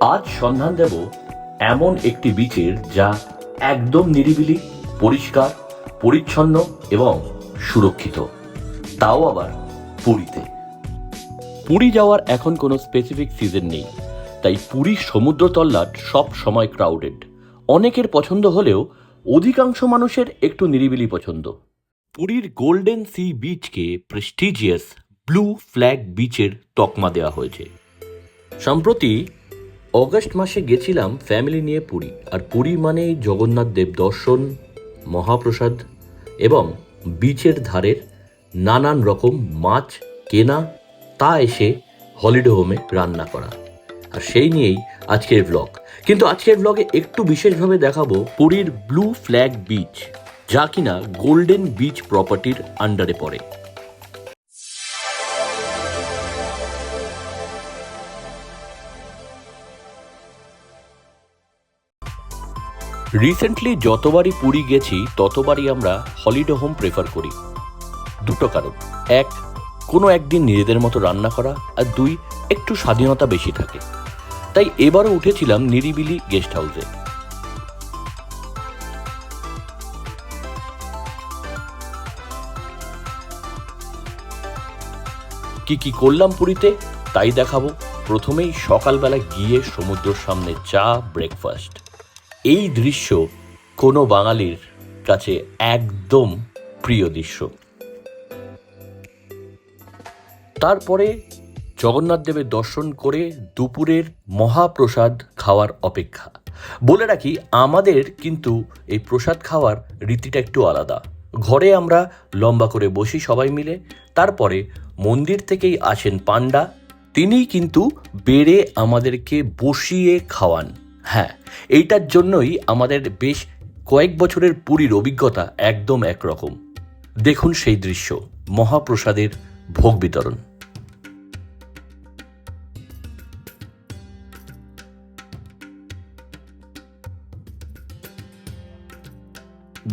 আজ সন্ধান দেব এমন একটি বিচের যা একদম নিরিবিলি, পরিষ্কার, পরিচ্ছন্ন এবং সুরক্ষিত। তাও আবার পুরীতে। পুরী যাওয়ার এখন কোনো স্পেসিফিক সিজন নেই, তাই পুরীর সমুদ্র তল্লাট সব সময় ক্রাউডেড অনেকের পছন্দ হলেও অধিকাংশ মানুষের একটু নিরিবিলি পছন্দ। পুরীর গোল্ডেন সি বিচকে প্রেস্টিজিয়াস ব্লু ফ্ল্যাগ বিচের তকমা দেওয়া হয়েছে। সম্প্রতি অগস্ট মাসে গেছিলাম ফ্যামিলি নিয়ে পুরী। আর পুরী মানে জগন্নাথ দেব দর্শন, মহাপ্রসাদ এবং বিচের ধারের নানান রকম মাছ, কেনা, তা এসে হলিডে হোমে রান্না করা। আর সেই নিয়েই আজকের ব্লগ কিন্তু আজকের ব্লগে একটু বিশেষভাবে দেখাবো পুরীর ব্লু ফ্ল্যাগ বিচ যা কিনা গোল্ডেন বিচ প্রপার্টির আন্ডারে পড়ে। রিসেন্টলি যতবারই পুরী গেছি, ততবারই আমরা হলিডে হোম প্রেফার করি। দুটো কারণ। এক, কোনো একদিন নিজেদের মতো রান্না করা, আর দুই, একটু স্বাধীনতা বেশি থাকে। তাই এবারও উঠেছিলাম নিরিবিলি গেস্ট হাউসে কি কি করলাম পুরীতে, তাই দেখাবো। প্রথমেই সকালবেলা গিয়ে সমুদ্রের সামনে চা ব্রেকফাস্ট এই দৃশ্য কোনো বাঙালির কাছে একদম প্রিয় দৃশ্য। তারপরে জগন্নাথ দেবের দর্শন করে দুপুরের মহাপ্রসাদ খাওয়ার অপেক্ষা। বলে রাখি, আমাদের কিন্তু এই প্রসাদ খাওয়ার রীতিটা একটু আলাদা। ঘরে আমরা লম্বা করে বসি সবাই মিলে, তারপরে মন্দির থেকেই আসেন পান্ডা তিনিই কিন্তু বেড়ে আমাদেরকে বসিয়ে খাওয়ান। হ্যাঁ এইটার জন্যই আমাদের বেশ কয়েক বছরের পুরীর অভিজ্ঞতা একদম একরকম। দেখুন সেই দৃশ্য, মহাপ্রসাদের ভোগ বিতরণ।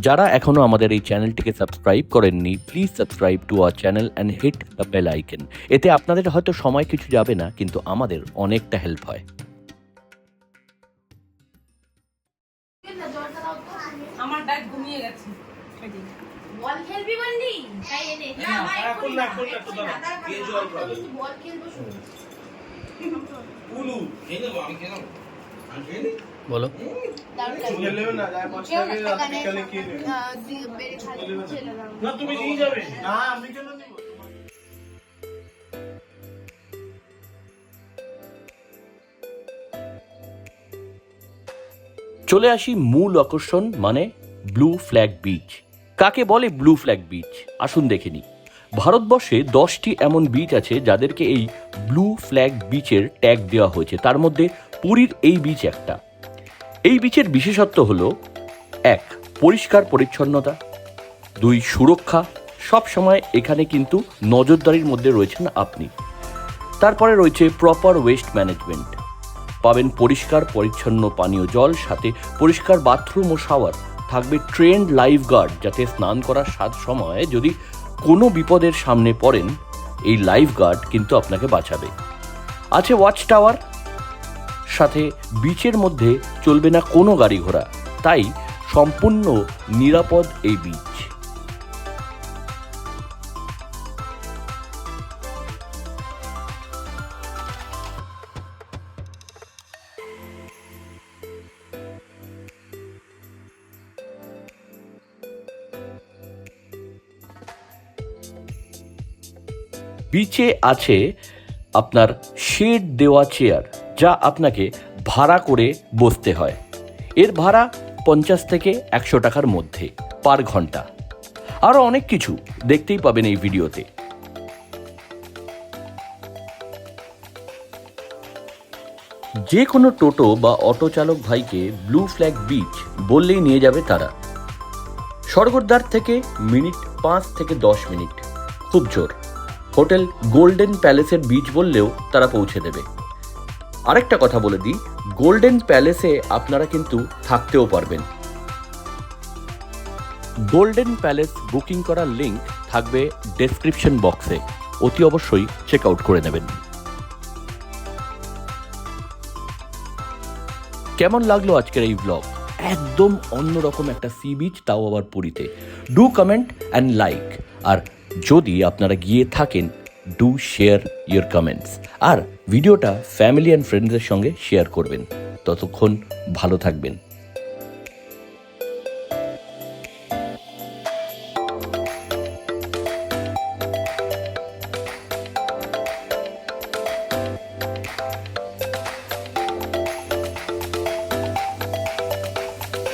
যারা এখনও আমাদের এই চ্যানেলটিকে সাবস্ক্রাইব করেননি, please subscribe to our channel and hit the bell icon এতে আপনাদের হয়তো সময় কিছু যাবে না, কিন্তু আমাদের অনেকটা হেল্প হয়। বল খেলবি বললি? তাই এনে না আমার এখন না, এখন না। দিয়ে জল খাবে। বল খেলব শুনি আমি আমি বলো। না তুমি নিয়ে যাবে। না আমি কেন নেব? চলে আসি মূল আকর্ষণ মানে ব্লু ফ্ল্যাগ বিচ কাকে বলে ব্লু ফ্ল্যাগ বিচ? আসুন দেখে নিই। ভারতবর্ষে দশটি এমন বিচ আছে যাদেরকে এই ব্লু ফ্ল্যাগ বিচের ট্যাগ দেওয়া হয়েছে। তার মধ্যে পুরীর এই বিচ একটা। এই বিচের বিশেষত্ব হল, এক, পরিষ্কার পরিচ্ছন্নতা। দুই, সুরক্ষা। সব সময় এখানে কিন্তু নজরদারির মধ্যে রয়েছেন আপনি। তারপরে রয়েছে প্রপার ওয়েস্ট ম্যানেজমেন্ট পাবেন পরিষ্কার পরিচ্ছন্ন পানীয় জল, সাথে পরিষ্কার বাথরুম ও শাওয়ার থাকবে ট্রেন্ড লাইফ গার্ড যাতে স্নান করার সাত সময় যদি কোনো বিপদের সামনে পড়েন, এই লাইফ গার্ড কিন্তু আপনাকে বাঁচাবে। আছে ওয়াচ টাওয়ার, সাথে বিচের মধ্যে চলবে না কোনো গাড়ি ঘোড়া, তাই সম্পূর্ণ নিরাপদ এই বিচ। বিচে আছে আপনার শেড দেওয়া চেয়ার, যা আপনাকে ভাড়া করে বসতে হয়। এর ভাড়া পঞ্চাশ থেকে একশো টাকার মধ্যে, পার ঘণ্টা। আরও অনেক কিছু দেখতেই পাবেন এই ভিডিওতে। যে কোনো টোটো বা অটো চালক ভাইকে ব্লু ফ্ল্যাগ বিচ বললেই নিয়ে যাবে তারা। স্বর্গদ্বার থেকে মিনিট পাঁচ থেকে দশ মিনিট, খুব জোর। হোটেল গোল্ডেন প্যালেসের বিচ বললেও তারা পৌঁছে দেবে। আরেকটা কথা বলে দিই, গোল্ডেন প্যালেসে আপনারা কিন্তু থাকতেও পারবেন। গোল্ডেন প্যালেস বুকিং করার লিঙ্ক থাকবে ডেসক্রিপশন বক্সে অতি অবশ্যই চেক আউট করে নেবেন। কেমন লাগল আজকের এই ব্লগ একদম অন্যরকম একটা সি বিচ তাও আবার পুরীতে। ডু কমেন্ট অ্যান্ড লাইক আর যদি আপনারা গিয়ে থাকেন ডু শেয়ার ইয়োর কমেন্টস আর ভিডিওটা ফ্যামিলি অ্যান্ড ফ্রেন্ডসের সঙ্গে শেয়ার করবেন। ততক্ষণ ভালো থাকবেন।